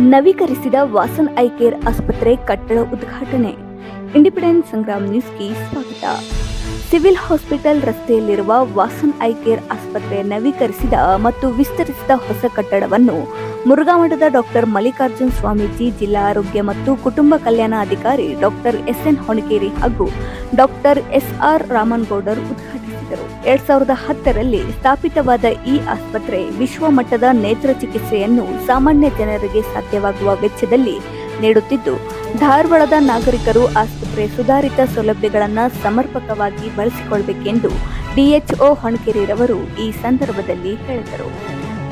ನವೀಕರಿಸಿದ Vasan I care ಆಸ್ಪತ್ರೆ ಕಟ್ಟಡ ಉದ್ಘಾಟನೆ. ಇಂಡಿಪೆಂಡೆಂಟ್ ಸಂಗ್ರಾಮ್ ನ್ಯೂಸ್ಗೆ ಸ್ವಾಗತ. ಸಿವಿಲ್ ಹಾಸ್ಪಿಟಲ್ ರಸ್ತೆಯಲ್ಲಿರುವ ವಾಸನ್ ಐ ಕೇರ್ ಆಸ್ಪತ್ರೆ ನವೀಕರಿಸಿದ ಮತ್ತು ವಿಸ್ತರಿಸಿದ ಹೊಸ ಕಟ್ಟಡವನ್ನು ಮುರುಘಾಮಠದ ಡಾಕ್ಟರ್ ಮಲ್ಲಿಕಾರ್ಜುನ್ ಸ್ವಾಮೀಜಿ, ಜಿಲ್ಲಾ ಆರೋಗ್ಯ ಮತ್ತು ಕುಟುಂಬ ಕಲ್ಯಾಣ ಅಧಿಕಾರಿ ಡಾಕ್ಟರ್ ಎಸ್ಎನ್ ಹೊಣಕೇರಿ ಹಾಗೂ ಡಾಕ್ಟರ್ ಎಸ್ಆರ್ ರಾಮನ್ಗೌಡರ್ ಉದ್ಘಾಟಿಸಿದರು. ಎರಡ್ ಸಾವಿರದ ಹತ್ತರಲ್ಲಿ ಸ್ಥಾಪಿತವಾದ ಈ ಆಸ್ಪತ್ರೆ ವಿಶ್ವ ಮಟ್ಟದ ನೇತ್ರ ಚಿಕಿತ್ಸೆಯನ್ನು ಸಾಮಾನ್ಯ ಜನರಿಗೆ ಸಾಧ್ಯವಾಗುವ ವೆಚ್ಚದಲ್ಲಿ ನೀಡುತ್ತಿದ್ದು, ಧಾರವಾಡದ ನಾಗರಿಕರು ಆಸ್ಪತ್ರೆ ಸುಧಾರಿತ ಸೌಲಭ್ಯಗಳನ್ನು ಸಮರ್ಪಕವಾಗಿ ಬಳಸಿಕೊಳ್ಳಬೇಕೆಂದು ಡಿಎಚ್ಒ ಹೊಣಕೆರೆರವರು ಈ ಸಂದರ್ಭದಲ್ಲಿ ಹೇಳಿದರು.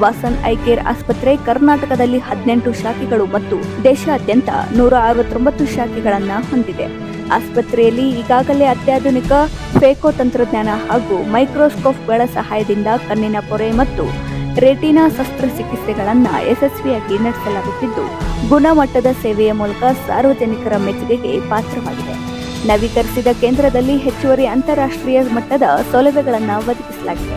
ವಾಸನ್ ಐಕೇರ್ ಆಸ್ಪತ್ರೆ ಕರ್ನಾಟಕದಲ್ಲಿ ಹದಿನೆಂಟು ಶಾಖೆಗಳು ಮತ್ತು ದೇಶಾದ್ಯಂತ ನೂರ ಅರವತ್ತೊಂಬತ್ತು ಶಾಖೆಗಳನ್ನು ಹೊಂದಿದೆ. ಆಸ್ಪತ್ರೆಯಲ್ಲಿ ಈಗಾಗಲೇ ಅತ್ಯಾಧುನಿಕ ಫೇಕೋ ತಂತ್ರಜ್ಞಾನ ಹಾಗೂ ಮೈಕ್ರೋಸ್ಕೋಪ್ಗಳ ಸಹಾಯದಿಂದ ಕಣ್ಣಿನ ಪೊರೆ ಮತ್ತು ರೆಟಿನಾ ಶಸ್ತ್ರಚಿಕಿತ್ಸೆಗಳನ್ನು ಯಶಸ್ವಿಯಾಗಿ ನಡೆಸಲಾಗುತ್ತಿದ್ದು, ಗುಣಮಟ್ಟದ ಸೇವೆಯ ಮೂಲಕ ಸಾರ್ವಜನಿಕರ ಮೆಚ್ಚುಗೆಗೆ ಪಾತ್ರವಾಗಿದೆ. ನವೀಕರಿಸಿದ ಕೇಂದ್ರದಲ್ಲಿ ಹೆಚ್ಚುವರಿ ಅಂತಾರಾಷ್ಟ್ರೀಯ ಮಟ್ಟದ ಸೌಲಭ್ಯಗಳನ್ನು ಒದಗಿಸಲಾಗಿದೆ.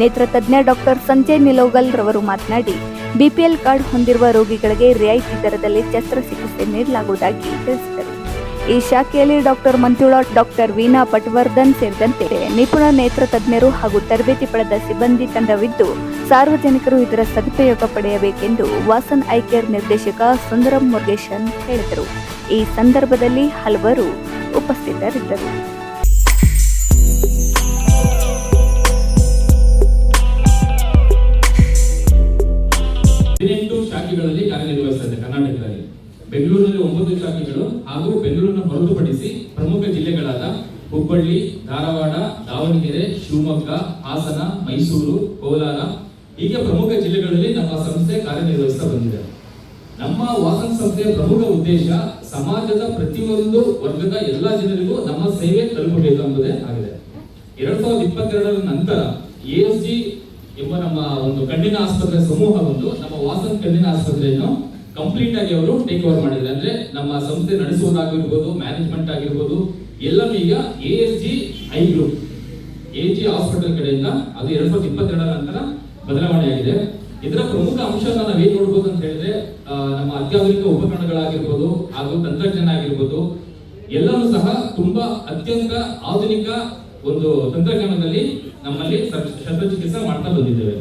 ನೇತ್ರ ತಜ್ಞ ಡಾಕ್ಟರ್ ಸಂಜಯ್ ನಿಲೋಗಲ್ ರವರು ಮಾತನಾಡಿ, ಬಿಪಿಎಲ್ ಕಾರ್ಡ್ ಹೊಂದಿರುವ ರೋಗಿಗಳಿಗೆ ರಿಯಾಯಿತಿ ದರದಲ್ಲಿ ಶಸ್ತ್ರಚಿಕಿತ್ಸೆ ನೀಡಲಾಗುವುದಾಗಿ ತಿಳಿಸಿದರು. ಈ ಶಾಖೆಯಲ್ಲಿ ಡಾಕ್ಟರ್ ಮಂಜುಳಾ, ಡಾಕ್ಟರ್ ವೀಣಾ ಪಟ್ವರ್ಧನ್ ಸೇರಿದಂತೆ ನಿಪುಣ ನೇತ್ರ ತಜ್ಞರು ಹಾಗೂ ತರಬೇತಿ ಪಡೆದ ಸಿಬ್ಬಂದಿ ತಂಡವಿದ್ದು, ಸಾರ್ವಜನಿಕರು ಇದರ ಸದುಪಯೋಗ ಪಡೆಯಬೇಕೆಂದು ವಾಸನ್ ಐಕೇರ್ ನಿರ್ದೇಶಕ ಸುಂದರಂ ಮುರುಗೇಶನ್ ಹೇಳಿದರು. ಈ ಸಂದರ್ಭದಲ್ಲಿ ಹಲವರು ಉಪಸ್ಥಿತರಿದ್ದರು. ಹದಿನೆಂಟು ಶಾಖೆಗಳಲ್ಲಿ ಕಾರ್ಯನಿರ್ವಹಿಸುತ್ತದೆ ಕರ್ನಾಟಕದಲ್ಲಿ ಬೆಂಗಳೂರಿನಲ್ಲಿ ಒಂಬತ್ತು ಶಾಖೆಗಳು ಹಾಗೂ ಬೆಂಗಳೂರನ್ನು ಹೊರತುಪಡಿಸಿ ಪ್ರಮುಖ ಜಿಲ್ಲೆಗಳಾದ ಹುಬ್ಬಳ್ಳಿ, ಧಾರವಾಡ, ದಾವಣಗೆರೆ, ಶಿವಮೊಗ್ಗ, ಹಾಸನ, ಮೈಸೂರು, ಕೋಲಾರ, ಹೀಗೆ ಪ್ರಮುಖ ಜಿಲ್ಲೆಗಳಲ್ಲಿ ನಮ್ಮ ಸಂಸ್ಥೆ ಕಾರ್ಯನಿರ್ವಹಿಸ್ತಾ ಬಂದಿದೆ. ನಮ್ಮ ವಾಸನ ಸಂಸ್ಥೆಯ ಪ್ರಮುಖ ಉದ್ದೇಶ ಸಮಾಜದ ಪ್ರತಿಯೊಂದು ವರ್ಗದ ಎಲ್ಲ ಜನರಿಗೂ ನಮ್ಮ ಸೇವೆ ತಲುಪಬೇಕು ಎಂಬುದೇ ಆಗಿದೆ. ಎರಡ್ ಸಾವಿರದ ಇಪ್ಪತ್ತೆರಡರ ನಂತರ ಎಎಸ್ಜಿ ಎಂಬ ನಮ್ಮ ಒಂದು ಕಣ್ಣಿನ ಆಸ್ಪತ್ರೆ, ಸಮೂಹ ಒಂದು, ನಮ್ಮ ವಾಸನ್ ಕಣ್ಣಿನ ಆಸ್ಪತ್ರೆಯನ್ನು ಕಂಪ್ಲೀಟ್ ಆಗಿ ಅವರು ಟೇಕ್ ಓವರ್ ಮಾಡಿದ್ದಾರೆ ಅಂದ್ರೆ ನಮ್ಮ ಸಂಸ್ಥೆ ನಡೆಸುವುದಾಗಿರ್ಬೋದು ಮ್ಯಾನೇಜ್ಮೆಂಟ್ ಆಗಿರ್ಬೋದು ಎಲ್ಲವೂ ಈಗ A S G I group A G hospital ಕಡೆಯಿಂದ ಅದು ಎರಡ್ ಸಾವಿರದ ಇಪ್ಪತ್ತೆರಡರ ನಂತರ ಬದಲಾವಣೆಯಾಗಿದೆ ಇದರ ಪ್ರಮುಖ ಅಂಶನ ನಾವೇನ್ ನೋಡ್ಬೋದು ಅಂತ ಹೇಳಿದ್ರೆ ನಮ್ಮ ಅತ್ಯಾಧುನಿಕ ಉಪಕರಣಗಳಾಗಿರ್ಬೋದು, ಹಾಗೂ ತಂತ್ರಜ್ಞಾನ ಆಗಿರ್ಬೋದು ಎಲ್ಲವೂ ಸಹ ತುಂಬಾ ಅತ್ಯಂತ ಆಧುನಿಕ ಒಂದು ತಂತ್ರಜ್ಞಾನದಲ್ಲಿ ನಮ್ಮಲ್ಲಿ ಶಸ್ತ್ರಚಿಕಿತ್ಸೆ ಮಾಡ್ತಾ ಬಂದಿದ್ದೇವೆ.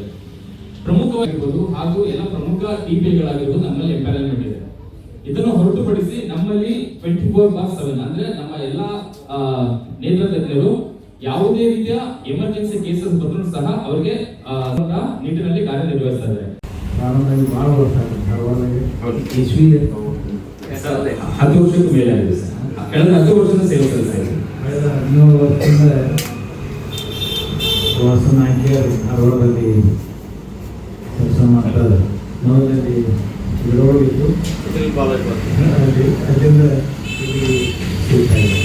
ಪ್ರಮುಖವಾಗಿರ್ಬೋದು ಹಾಗೂ ಎಲ್ಲ ಪ್ರಮುಖ ಟಿಪಿಗಳಾಗಿರ್ಬೋದು ನಮ್ಮಲ್ಲಿ ಎಂಪೈರ್ಮೆಂಟ್ ಇದೆ. ಇದನ್ನು ಹೊರತುಪಡಿಸಿ ನಮ್ಮಲ್ಲಿ ಟ್ವೆಂಟಿ ಫೋರ್ ಬಾರ್ ಸೆವೆನ್ ಅಂದ್ರೆ ನಮ್ಮ ಎಲ್ಲ ನೇತ್ರ ತಜ್ಞರು ಯಾವುದೇ ರೀತಿಯ ಎಮರ್ಜೆನ್ಸಿ ಕೇಸಸ್ ಬಂದರೂ ಸಹ ಅವರಿಗೆ ನಿಟ್ಟಿನಲ್ಲಿ ಕಾರ್ಯನಿರ್ವಹಿಸ್ತಾ ಇದ್ದಾರೆ. ಪ್ರಾರಂಭವಾಗಿ ಭಾಳ ವರ್ಷ ಆಗಿದೆ ಧಾರವಾಡದಾಗೆ ಇಸ್ವಿ ಹತ್ತು ವರ್ಷಕ್ಕೂ ಮೇಲೆ ಆಗಿದೆ ಸರ್. ಕಳೆದ ಹತ್ತು ವರ್ಷದ ಸೇವೆ ಸಲ್ಲಿಸ್ತಾ ಇದೆ ಕಳೆದ ಹದಿನೇಳು ವರ್ಷದಿಂದ ವಾಸನ ಧಾರವಾಡದಲ್ಲಿ ಕೆಲಸ ಮಾಡ್ತಾರೆ ಮೊದಲನೇది ಇರೋಗಿತ್ತು ಅಲ್ಲಿ ಅಲ್ಲಿಂದ ಇಲ್ಲಿ ಸಿಗ್ತಾ ಇದೆ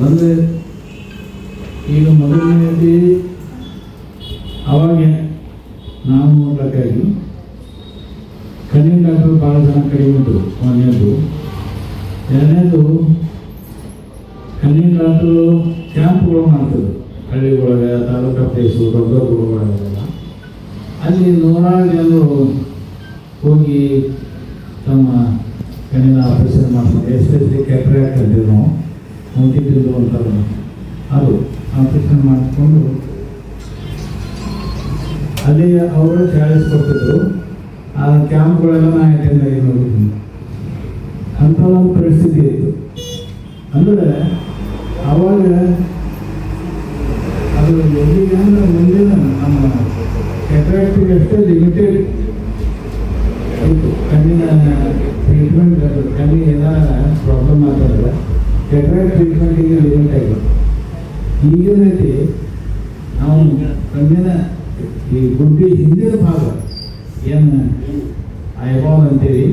ಒಂದು ಈಗ ಮೊದಲನೇది ಅವಾಗ ನಾವು ನೋಡಬೇಕಾಗಿ ಕಣ್ಣಿನ ಡಾಕ್ಟರ್ ಭಾಳ ಜನ ಕಡಿಮೆ ಉಂಟು ಒಂದನೇದು ಎರಡನೇದು ಕಣ್ಣಿನ ಡಾಕ್ಟರು ಕ್ಯಾಂಪ್ಗಳು ಮಾಡ್ತಿದ್ರು ಹಳ್ಳಿ ಒಳಗೆ ತಾಲೂಕಾ ಪ್ಲೇಸು ದೊಡ್ಡ ದೊಡ್ಡ ಅಲ್ಲಿ ನೂರಾರು ಜನರು ಹೋಗಿ ತಮ್ಮ ಕಣ್ಣಿನ ಆಪರೇಷನ್ ಮಾಡ್ತಾರೆ ಎಸ್ಪೆಷಲಿ ಕ್ಯಾಟ್ರಾಕ್ಟ್ ಅಂತೀವಿ ನಾವು ಮುಂದಿದ್ದು ಅಂತ ಅದು ಆಪರೇಷನ್ ಮಾಡಿಕೊಂಡು ಅಲ್ಲಿ ಅವರು ಚಾಳಿಸ್ ಕೊಡ್ತಿದ್ರು ಆ ಕ್ಯಾಂಪ್ಗಳೆಲ್ಲ ನಾ ಅಟೆಂಡ್ ಆಗಿ ನೋಡಿದ್ದೀನಿ. ಅಂಥ ಒಂದು ಪರಿಸ್ಥಿತಿ ಇತ್ತು. ಅಂದರೆ ಅವಾಗ ಅದು ಎಲ್ಲಿಗೆ ಅಂದರೆ ಮುಂದಿನ ನಮ್ಮ ಕೆಟ್ರಾಕ್ಟಿಗೆ ಅಷ್ಟೇ ಲಿಮಿಟೆಡ್ ಇತ್ತು ಕಣ್ಣಿನ ಟ್ರೀಟ್ಮೆಂಟ್ ಕಣ್ಣಿಗೆ ಎಲ್ಲ ಪ್ರಾಬ್ಲಮ್ ಆಗ್ತದಲ್ಲ ಕೆಟ್ರಾಕ್ಟ್ ಟ್ರೀಟ್ಮೆಂಟಿಗೆ ಲಿಮಿಟ್ ಆಗಿದೆ ರೀತಿ ನಾವು ಕಣ್ಣಿನ ಈ ಗುಡ್ಡಿ ಹಿಂದಿನ ಭಾಗ ಏನು ಐಬಾಲ್ ಅಂತೀವಿ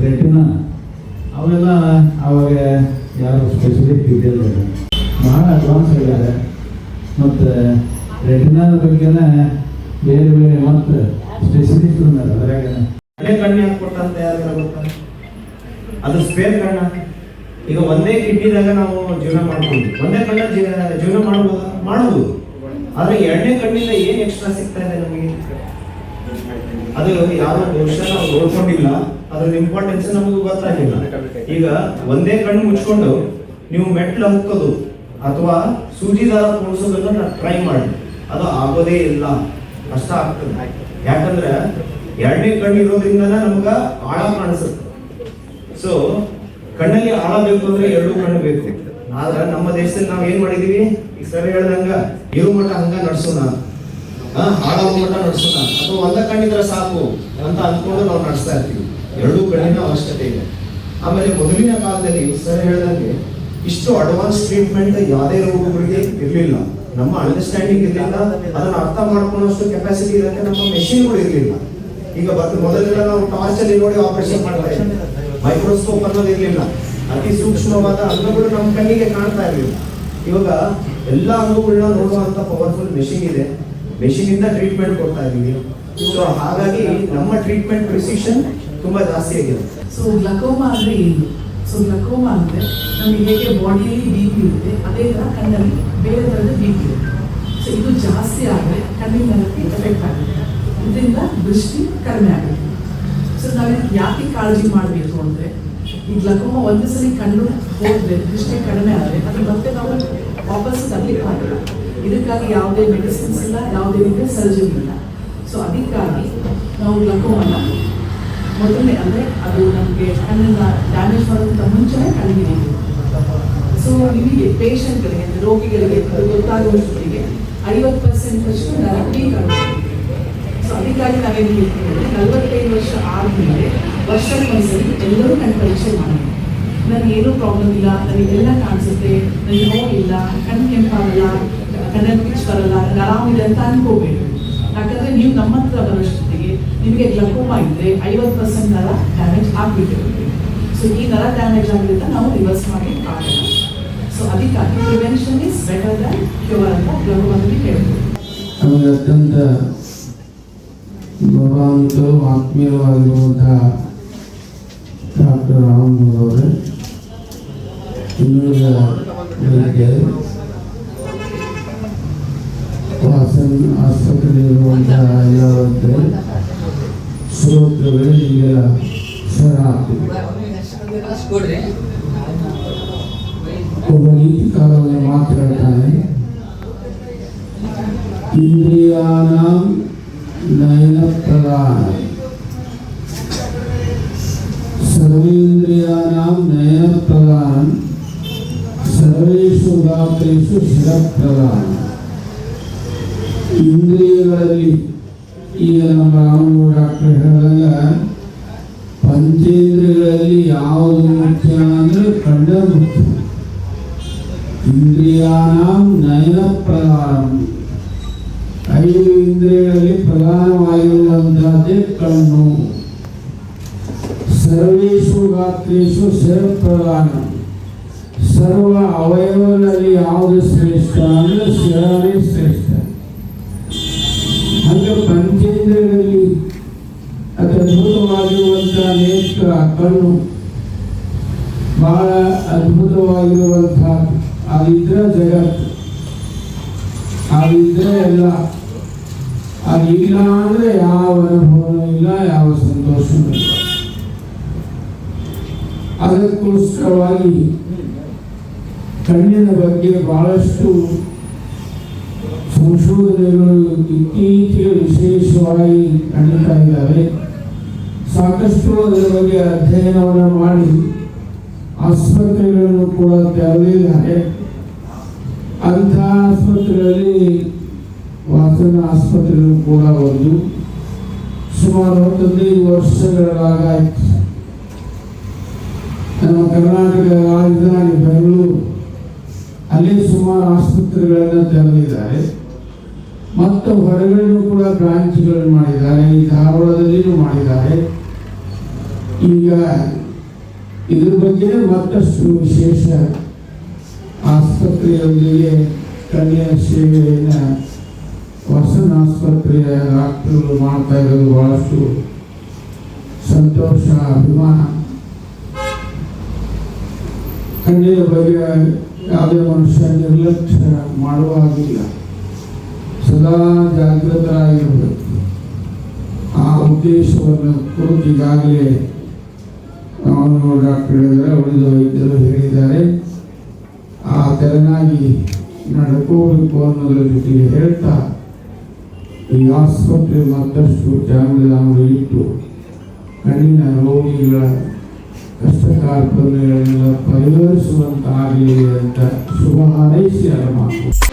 ರೆಟಿನಾ ಅವೆಲ್ಲ ಅವಾಗ ಯಾರು ಸ್ಪೆಸಿಫಿಕ್ ಇದ್ದಿಲ್ಲ ಬಹಳ ಅಡ್ವಾನ್ಸ್ ಆಗ್ಯಾರ ಮತ್ತು ರೆಟಿನಾದ ಬಗ್ಗೆನ ಬೇರೆ ಬೇರೆ ಮತ್ತು ಸ್ಪೆಸಿಫಿಕ್ ಅದ್ರಾಗ ಎರಡನೇ ಕಣ್ಣು ಯಾಕೆ ಕೊಟ್ಟಂತ ಯಾರಿಗಾರ ಗೊತ್ತಾ ಅದು ಸ್ಪೇರ್ ಕಣ್ಣ ಈಗ ನಾವು ಜೀವನ ಮಾಡ್ಬೋದು. ಒಂದೇ ಕಣ್ಣ ಜೀವ- ಜೀವನ ಮಾಡ್ಬೋದು ಮಾಡ್ಬೋದು ಆದ್ರೆ ಎರಡನೇ ಕಣ್ಣಿಂದ ಏನ್ ಎಕ್ಸ್ಟ್ರಾ ಸಿಗ್ತಾ ಇದೆ ನಮಗೆ? ಅದು ಯಾವ ಬಹುಶಃ ನಾವು ನೋಡ್ಕೊಂಡಿಲ್ಲ. ಅದ್ರ ಇಂಪಾರ್ಟೆನ್ಸ್ ನಮಗೂ ಗೊತ್ತಾಗಿಲ್ಲ. ಈಗ ಒಂದೇ ಕಣ್ಣು ಮುಚ್ಕೊಂಡು ನೀವು ಮೆಟ್ಲು ಹತ್ತೋದು ಅಥವಾ ಸೂಜಿದಾರ ಕೂಡಿಸೋದನ್ನ ಟ್ರೈ ಮಾಡಿ ಅದು ಆಗೋದೇ ಇಲ್ಲ. ಕಷ್ಟ ಆಗ್ತದೆ. ಯಾಕಂದ್ರೆ ಎರಡನೇ ಕಣ್ಣು ಇರೋದ್ರಿಂದ ನಮ್ಗ ಆಳ ಕಾಣಿಸುತ್ತೆ. ಸೊ ಕಣ್ಣಲ್ಲಿ ಆಳ ಬೇಕು ಅಂದ್ರೆ ಎರಡು ಕಣ್ಣು ಬೇಕು. ಆದ್ರೆ ನಮ್ಮ ದೇಶದಲ್ಲಿ ನಾವು ಏನ್ ಮಾಡಿದೀವಿ? ಈಗ ಸರ್ ಹೇಳ್ದಂಗ ಇರು ಮಠ ಹಂಗ ನಡ್ಸೋಣ. ಹಾ ಮಟ್ಟ ಮಠ ನಡ್ಸೋಣ. ಅಥವಾ ಒಂದ ಕಣ್ಣಿದ್ರೆ ಸಾಕು ಅಂತ ಅನ್ಕೊಂಡು ನಾವು ನಡೆಸ್ತಾ ಇರ್ತೀವಿ. ಎರಡೂ ಕಣ್ಣಿನ ಅವಶ್ಯಕತೆ ಇದೆ. ಆಮೇಲೆ ಮೊದಲಿನ ಕಾಲದಲ್ಲಿ ಸರ್ ಹೇಳ್ದಂಗೆ ಇಷ್ಟು ಅಡ್ವಾನ್ಸ್ ಟ್ರೀಟ್ಮೆಂಟ್ ಯಾವುದೇ ರೋಗಗಳಿಗೆ ಇರಲಿಲ್ಲ. ನಮ್ಮ ಅಂಡರ್ಸ್ಟ್ಯಾಂಡಿಂಗ್ ಇರಲಿಲ್ಲ. ಅದನ್ನ ಅರ್ಥ ಮಾಡ್ಕೊಳ್ಳೋಷ್ಟು ಕೆಪಾಸಿಟಿ ಇರೋಕ್ಕೆ ನಮ್ಮ ಮೆಷಿನ್ಗಳು ಇರಲಿಲ್ಲ. ಈಗ ಮೊದಲೆಲ್ಲ ನಾವು ಟಾರ್ಚ್ ಅಲ್ಲಿ ನೋಡಿ ಆಪರೇಷನ್ ಮಾಡ್ತಾ ಇದ್ವಿ. ಮೈಕ್ರೋಸ್ಕೋಪ್ ಅನ್ನೋದು ಇರಲಿಲ್ಲ. ಅತಿ ಸೂಕ್ಷ್ಮವಾದ ಅಂಗಗಳು ನಮ್ಮ ಕಣ್ಣಿಗೆ ಕಾಣ್ತಾ ಇರಲಿಲ್ಲ. ಇವಾಗ ಎಲ್ಲ ಅಂಗಗಳನ್ನ ನೋಡುವಂತ ಪವರ್ಫುಲ್ ಮೆಷಿನ್ ಇದೆ. ಮೆಷಿನ್ ಇಂದ ಟ್ರೀಟ್ಮೆಂಟ್ ಕೊಡ್ತಾ ಇದೀವಿ ಸೊ ಹಾಗಾಗಿ ನಮ್ಮ ಟ್ರೀಟ್ಮೆಂಟ್ ಪ್ರಿಸಿಷನ್ ತುಂಬಾ ಜಾಸ್ತಿ ಆಗಿದೆ ಸೊ ಲಕೋಮ ಅಂದ್ರೆ ಏನು? ಸೊ ಲಕೋಮ ಅಂದ್ರೆ ನಮಗೆ ಹೇಗೆ ಬಾಡಿಯಲ್ಲಿ ಬಿ ಇರುತ್ತೆ, ಅದೇ ತರ ಕಣ್ಣಲ್ಲಿ ಬೇರೆ ಥರದ ಬಿ ಇರುತ್ತೆ. ಸೊ ಇದು ಜಾಸ್ತಿ ಆದರೆ ಕಣ್ಣಿನ ಎಫೆಕ್ಟ್ ಆಗುತ್ತೆ. ಇದರಿಂದ ದೃಷ್ಟಿ ಕಡಿಮೆ ಆಗುತ್ತೆ. ಸೊ ನಾವು ಇದಕ್ಕೆ ಯಾಕೆ ಕಾಳಜಿ ಮಾಡಬೇಕು ಅಂದರೆ, ಈ ಲಕೋಮ ಒಂದು ಸಲ ಕಣ್ಣು ಹೋದ್ರೆ ದೃಷ್ಟಿ ಕಡಿಮೆ ಆದರೆ ಅದು ಮತ್ತೆ ನಾವು ವಾಪಸ್ ತರಲಿಕ್ಕೆ ಆಗಲ್ಲ. ಇದಕ್ಕಾಗಿ ಯಾವುದೇ ಮೆಡಿಸಿನ್ಸ್ ಇಲ್ಲ, ಯಾವುದೇ ರೀತಿಯ ಸರ್ಜರಿ ಇಲ್ಲ. ಸೊ ಅದಕ್ಕಾಗಿ ನಾವು ಲಕೋಮನ ಮೊದಲನೇ ಅಂದರೆ, ಅದು ನಮಗೆ ಕಣ್ಣನ್ನ ಡ್ಯಾಮೇಜ್ ಮಾಡೋದಕ್ಕಿಂತ ಮುಂಚೆನೇ ಕಣ್ಣಿಗೆ ಸೊ ನಿಮಗೆ ಪೇಷಂಟ್ಗಳಿಗೆ ಅಂದರೆ ರೋಗಿಗಳಿಗೆ ಗೊತ್ತಾಗುವಷ್ಟೊತ್ತಿಗೆ ಐವತ್ತು ಪರ್ಸೆಂಟ್ ಅಷ್ಟು ಡೈರೆಕ್ಟ್ಲಿ ಆಗುತ್ತೆ ಸೊ ಅದಕ್ಕಾಗಿ ನಾವೇನು ಹೇಳ್ತೀವಿ ನಲವತ್ತೈದು ವರ್ಷ ಆದಮೇಲೆ ವರ್ಷಕ್ಕೊಂದ್ಸರಿ ಎಲ್ಲರೂ ನನ್ನ ಪರೀಕ್ಷೆ ಮಾಡಿ. ನನಗೆ ಏನೂ ಪ್ರಾಬ್ಲಮ್ ಇಲ್ಲ ನನಗೆಲ್ಲ ಕಾಣಿಸುತ್ತೆ, ನನಗೆ ನೋವಿಲ್ಲ ಕಣ್ಣು ಕೆಂಪಾಗಲ್ಲ ಕಣ್ಣಲ್ಲಿ ಪಿಚ್ ಬರಲ್ಲ ನನಗೆ ಆರಾಮಿದೆ ಅಂತ ಅನ್ಕೋಬೇಕು ಯಾಕಂದ್ರೆ ನೀವು ನಮ್ಮ ಹತ್ರ ಬರೋಷ್ಟೊತ್ತಿಗೆ ನಿಮಗೆ ಗ್ಲಕೋಮಾ ಇದ್ರೆ ಐವತ್ತು ಪರ್ಸೆಂಟ್ ನರ ಡ್ಯಾಮೇಜ್ ಆಗಿಬಿಟ್ಟಿರುತ್ತೆ. ಸೊ ಈ ನರ ಡ್ಯಾಮೇಜ್ ಆಗಿರೋದ್ರಿಂದ ನಾವು ರಿವರ್ಸ್ ಮಾಡಿ ಆಗಲ್ಲ ಸೊ ಅದಕ್ಕಾಗಿ prevention is better than cure ಅಂತ ಗ್ಲಕೋಮಾದಲ್ಲಿ ಹೇಳ್ಬೋದು. ಅತ್ಯಂತ ಗೌರವಾನ್ವಿತರು ಆತ್ಮೀಯವಾಗಿರುವಂತಹ ಡಾಕ್ಟರ್ ರಾಮಮೂರ್ ಅವರೇ ಇನ್ನುಳಿದ ವೈದ್ಯರು ವಾಸನ್ ಆಸ್ಪತ್ರೆಯಲ್ಲಿರುವಂತಹ ಎಲ್ಲ ವೈದ್ಯರು ಶ್ರೋತೃಗಳೇ ನಿಮಗೆಲ್ಲ ಶರಣಾರ್ಥಿ ಒಬ್ಬ ನೀತಿಕಾರವನ್ನು ಮಾತಾಡ್ತಾನೆ ಇಂದ್ರಿಯಾಣಾಂ ನಯನ ಪ್ರಧಾನ ಸರ್ವೇಂದ್ರಿಯಾಣಾಂ ನಯನ ಪ್ರಧಾನ ಸರ್ವೇಷು ಗಾತ್ರೇಷು ಶಿರ ಪ್ರಧಾನ ಇಂದ್ರಿಯಗಳಲ್ಲಿ ಈಗ ನಮ್ಮ ರಾಮು ಡಾಕ್ಟರ್ ಹೇಳಿದಾಗ ಪಂಚೇಂದ್ರಿಯಗಳಲ್ಲಿ ಯಾವುದು ಮುಖ್ಯ ಅಂದ್ರೆ ಕಂಡ ಮುಖ್ಯ ಇಂದ್ರಿಯಾಣಾಂ ನಯನ ಪ್ರಧಾನ ಐದು ಇಂದ್ರಿಯಗಳಲ್ಲಿ ಪ್ರಧಾನವಾಗಿರುವಂತಹದ್ದೇ ಕಣ್ಣು ಸರ್ವೇಶು ಗಾತ್ರೇಶು ಶಿರ ಪ್ರಧಾನ ಸರ್ವ ಅವಯವಗಳಲ್ಲಿ ಅದಕ್ಕೋಸ್ಕರವಾಗಿ ಕಣ್ಣಿನ ಬಗ್ಗೆ ಬಹಳಷ್ಟು ಸಂಶೋಧನೆಗಳು ಇತ್ತೀಚೆಗೆ ವಿಶೇಷವಾಗಿ ನಡೀತಾ ಇದ್ದಾವೆ. ಸಾಕಷ್ಟು ಅದರ ಬಗ್ಗೆ ಅಧ್ಯಯನವನ್ನು ಮಾಡಿ ಆಸ್ಪತ್ರೆಗಳನ್ನು ಕೂಡ ತೆರೆದಿದ್ದಾರೆ. ಅಂಥ ಆಸ್ಪತ್ರೆಯಲ್ಲಿ ವಾಸನ ಆಸ್ಪತ್ರೆಗಳು ಕೂಡ ಒಂದು ಸುಮಾರು ಹತ್ತದೈದು ವರ್ಷಗಳಾಗಾಯ್ತು. ನಮ್ಮ ಕರ್ನಾಟಕ ರಾಜಧಾನಿ ಬೆಂಗಳೂರು, ಅಲ್ಲಿ ಸುಮಾರು ಆಸ್ಪತ್ರೆಗಳನ್ನು ತೆರೆದಿದ್ದಾರೆ. ಮತ್ತು ಹೊರಗಡೆನೂ ಕೂಡ ಬ್ರಾಂಚ್ಗಳನ್ನು ಮಾಡಿದ್ದಾರೆ, ಈ ಧಾರವಾಡದಲ್ಲಿಯೂ ಮಾಡಿದ್ದಾರೆ. ಈಗ ಇದ್ರ ಬಗ್ಗೆ ಮತ್ತಷ್ಟು ವಿಶೇಷ ಆಸ್ಪತ್ರೆಯೊಂದಿಗೆ ಕಣ್ಣಿನ ಸೇವೆಯನ್ನು ವಸನ ಆಸ್ಪತ್ರೆಯ ಡಾಕ್ಟರ್ಗಳು ಮಾಡ್ತಾ ಇರೋದು ಬಹಳಷ್ಟು ಸಂತೋಷ, ಅಭಿಮಾನ. ಕಣ್ಣಿನ ಬಗ್ಗೆ ಯಾವುದೇ ಮನುಷ್ಯ ನಿರ್ಲಕ್ಷ್ಯ ಮಾಡುವಾಗಿಲ್ಲ ಸದಾ ಜಾಗೃತರಾಗಿರಬೇಕು ಆ ಉದ್ದೇಶವನ್ನು ಕುರಿತು ಈಗಾಗಲೇ ಅವನು ಡಾಕ್ಟರ್ ಉಳಿದ ವೈದ್ಯರು ಹೇಳಿದ್ದಾರೆ. ಆ ತೆರನಾಗಿ ನಡ್ಕೋಬೇಕು ಅನ್ನೋದ್ರ ಜೊತೆಗೆ ಹೇಳ್ತಾ ಈ ಆಸ್ಪತ್ರೆ ಮತ್ತಷ್ಟು ಜಾಗಗಳನ್ನು ಇಟ್ಟು ಕಣ್ಣಿನ ರೋಗಿಗಳ ಕಷ್ಟ ಕಾರ್ಪಣ್ಯಗಳನ್ನೆಲ್ಲ ಪರಿಹರಿಸುವಂತಾಗಲಿ ಅಂತ ಶುಭ ಹಾರೈಸಿ ಅದರ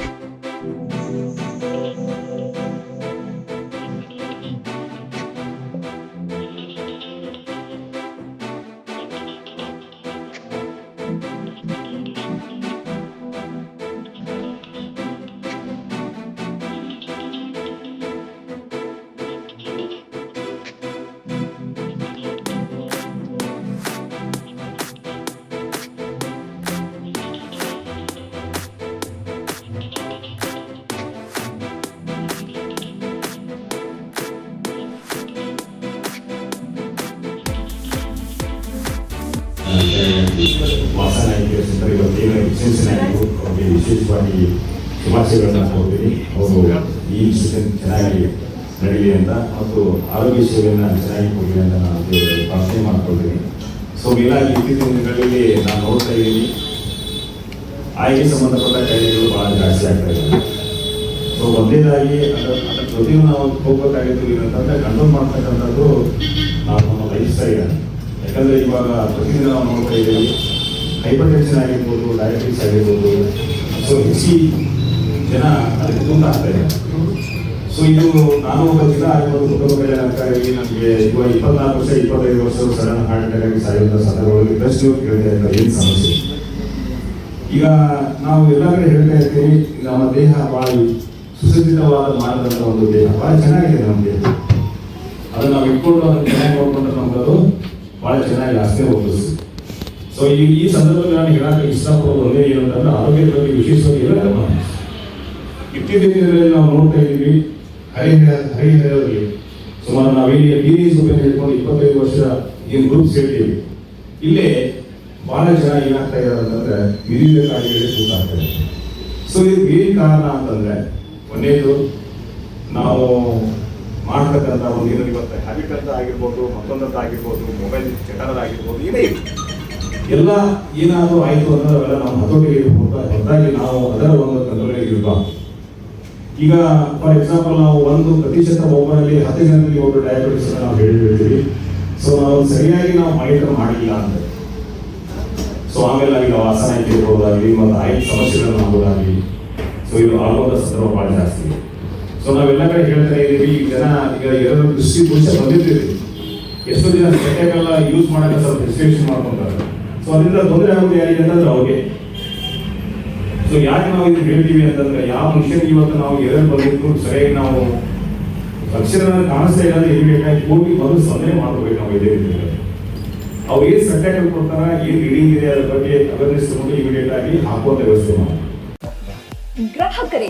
ವಾಸನ ಸಂದರ್ಭ ಇವತ್ತೇನು ವಿಶೇಷನಾಗಿತ್ತು ಅವರಿಗೆ ವಿಶೇಷವಾಗಿ ಶುಭಾಶಯಗಳನ್ನು ಕೊಡ್ತೀನಿ ಅವರು ಈ ಇನ್ಸ್ಟಿಟ್ಯೂಷನ್ ಚೆನ್ನಾಗಿ ನಡೀಲಿ ಅಂತ ಮತ್ತು ಆರೋಗ್ಯ ಸೇವೆಯನ್ನು ಚೆನ್ನಾಗಿ ಕೊಡಲಿ ಅಂತ ನಾನು ಪ್ರಾರ್ಥನೆ ಮಾಡ್ಕೊಳ್ತೀನಿ ಸೊ ಹೀಗಾಗಿ ಇತ್ತೀಚಿನ ದಿನಗಳಲ್ಲಿ ನಾನು ನೋಡ್ತಾ ಇದ್ದೀನಿ ಆಯ್ಕೆ ಸಂಬಂಧಪಟ್ಟ ಕಾಯಿಲೆಗಳು ಭಾಳ ಜಾಸ್ತಿ ಆಗ್ತಾ ಇದೆ ಸೊ ಒಂದೇದಾಗಿ ಅದರ ಅದರ ಜೊತೆಗೂ ನಾವು ಹೋಗ್ಬೇಕಾಗಿತ್ತು ಏನಂತಂದ್ರೆ ಕಂಟ್ರೋಲ್ ಮಾಡ್ತಕ್ಕಂಥದ್ದು ನಾವು ನಮ್ಮ ಲೈಫ್ ಸ್ಟೈಲ್ ಯಾಕಂದ್ರೆ ಇವಾಗ ಪ್ರತಿದಿನ ನಾವು ನೋಡ್ತಾ ಇದ್ದೀವಿ ಹೈಪರ್ ಟೆನ್ಷನ್ ಆಗಿರ್ಬೋದು ಡಯಾಬಿಟಿಸ್ ಆಗಿರ್ಬೋದು. ಸೊ ಹೆಚ್ಚಿ ಜನ ಅದಕ್ಕೆ ತುಂಬ ಆಗ್ತಾ ಇದೆ. ಸೊ ಇದು ನಾನು ಒಬ್ಬ ಜಿಲ್ಲಾ ಆಗಿರ್ಬೋದು ಕುಟುಂಬ ಕಲ್ಯಾಣ ಅಧಿಕಾರಿ, ನಮಗೆ ಇವಾಗ ಇಪ್ಪತ್ನಾಲ್ಕು ವರ್ಷ, ಇಪ್ಪತ್ತೈದು ವರ್ಷ ಸಡನ್ ಹಾರ್ಟ್ ಅಟ್ಯಾಕ್ ಆಗಿ ಸಾಯುವಂಥ ಸಂದರ್ಭಗಳಲ್ಲಿ ಬೆಸ್ಟ್ ಕೇಳಿದೆ ಅಂತ ಏನು ಸಮಸ್ಯೆ ಈಗ ನಾವು ಎಲ್ಲ ಕಡೆ ಹೇಳ್ತಾ ಇರ್ತೀವಿ ನಮ್ಮ ದೇಹ ಭಾಳ ಸುಸಜ್ಜಿತವಾದ ಮಾಡಿದಂಥ ಒಂದು ದೇಹ. ಭಾಳ ಚೆನ್ನಾಗಿದೆ ನಮ್ಮ ದೇಹ. ಅದನ್ನು ನಾವು ಇಟ್ಕೊಂಡು ಅದನ್ನು ಚೆನ್ನಾಗಿ ನೋಡ್ಕೊಂಡ್ರೆ ನಮ್ಗದು ಭಾಳ ಚೆನ್ನಾಗಿ ಅಷ್ಟೇ ಹೋಗ್ತದೆ ಸೊ ಈ ಈ ಸಂದರ್ಭದಲ್ಲಿ ನಾನು ಹೇಳಕ್ಕೆ ಇಷ್ಟಪಡೋದು ಒಂದೇ ಏನಂತಂದ್ರೆ ಬಗ್ಗೆ ವಿಶೇಷವಾಗಿ ಎಲ್ಲ ಇತ್ತೀಚಿನ ದಿನಗಳಲ್ಲಿ ನಾವು ನೋಡ್ತಾ ಇದ್ದೀವಿ ಹರಿಹರ ಹರಿಹರದಲ್ಲಿ ಸುಮಾರು ನಾವಿಲ್ಲಿ ಬಿ ಎಸ್ ಗ್ರೂಪ್ ಹೇಳ್ಕೊಂಡು ಇಪ್ಪತ್ತೈದು ವರ್ಷ ಏನು ಗ್ರೂಪ್ ಸೇರ್ತೀವಿ ಇಲ್ಲೇ ಭಾಳ ಜನ ಏನಾಗ್ತಾ ಇದ್ದಾರೆ ಅಂತಂದ್ರೆ ವಿವಿಧ ಕಾಯಿಲೆಗಳಿಗೆ ತುತ್ತಾಗ್ತಾ ಇದೆ ಸೊ ಇದು ಏನು ಕಾರಣ ಅಂತಂದ್ರೆ, ಒಂದೇದು, ನಾವು ಮಾಡ್ತಕ್ಕಂಥ ಒಂದು ಏನು ಇವತ್ತು ಅಂತ ಆಗಿರ್ಬೋದು ಮತ್ತೊಂದಂತ ಆಗಿರ್ಬೋದು ಮೊಬೈಲ್ ಆಗಿರ್ಬೋದು ಏನೇ ಎಲ್ಲ ಏನಾದರೂ ಆಯಿತು ಅಂದ್ರೆ ಅವೆಲ್ಲ ನಾವು ಹತೋಟಿಗೆ ಹೊರತಾಗಿ ನಾವು ಅದರ ಒಂದು ಕಂಟ್ರೋಲ್ ಇರಬಾರ್ದು. ಈಗ ಫಾರ್ ಎಕ್ಸಾಂಪಲ್ ನಾವು ಒಂದು ಪ್ರತಿಶತ ಒಬ್ಬರಲ್ಲಿ ಹತ್ತು ಜನರಲ್ಲಿ ಒಬ್ಬರು ಡಯಾಬಿಟಿಸ್ ನಾವು ಹೇಳಿಬಿಡ್ತೀವಿ ಸೊ ನಾವು ಸರಿಯಾಗಿ ನಾವು ಮಾನಿಟರ್ ಮಾಡಿಲ್ಲ ಅಂದ್ರೆ. ಸೊ ಆಮೇಲೆ ನಾವು ವಾಸನ ಇಟ್ಟಿರ್ಬೋದಾಗಲಿ ಮತ್ತು ಆಯ್ಕೆ ಸಮಸ್ಯೆಗಳನ್ನು ಆಗೋದಾಗಲಿ. ಸೊ ಇದು ಆಗುವಂಥ ಸಂದರ್ಭ ಭಾಳ ಜಾಸ್ತಿ. ಸೊ ನಾವೆಲ್ಲ ಕಡೆ ಹೇಳ್ತಾ ಇದ್ದೀವಿ, ಈಗ ಜನ ಈಗ ಎರಡು ಕೃಷಿ ಮುಂಚೆ ಬಂದಿದ್ದೀವಿ ಎಷ್ಟೋ ದಿನ ಸೆಟೆಗೆಲ್ಲ ಯೂಸ್ ಮಾಡಕ್ಕೆ ಸ್ವಲ್ಪ ರಿಸ್ಟ್ರಿಕ್ಷನ್ ಮಾಡ್ಕೊಂತಾರೆ. ಸೊ ಅದರಿಂದ ತೊಂದರೆ ಆಗುತ್ತೆ ಯಾರಿಗೆ ಅಂತಂದ್ರೆ ಅವ್ರಿಗೆ. ಸೊ ಯಾಕೆ ನಾವು ಇದು ಹೇಳ್ತೀವಿ ಅಂತಂದ್ರೆ, ಯಾವ ಮನುಷ್ಯನಿಗೆ ಇವತ್ತು ನಾವು ಎರಡು ಬಂದಿದ್ದು ಸರಿಯಾಗಿ ನಾವು ಅಕ್ಷರ ಕಾಣಿಸ್ತಾ ಇಲ್ಲ ಅಂದ್ರೆ ಇಮಿಡಿಯೇಟ್ ಆಗಿ ಹೋಗಿ ಮೊದಲು ಸಲಹೆ ಮಾಡ್ಕೋಬೇಕು ನಾವು ಇದೇ ರೀತಿ. ಅವ್ರು ಏನು ಸರ್ಟಿಫಿಕೇಟ್ ಕೊಡ್ತಾರ, ಏನು ರೀಡಿಂಗ್ ಇದೆ ಅದ್ರ ಬಗ್ಗೆ ಅವೇರ್ನೆಸ್ ತಗೊಂಡು ಇಮಿಡಿಯೇಟ್ ಆಗಿ ಹಾಕುವಂತ ವ್ಯವಸ್ಥೆ ಮಾಡಿ ಗ್ರಾಹಕರೇ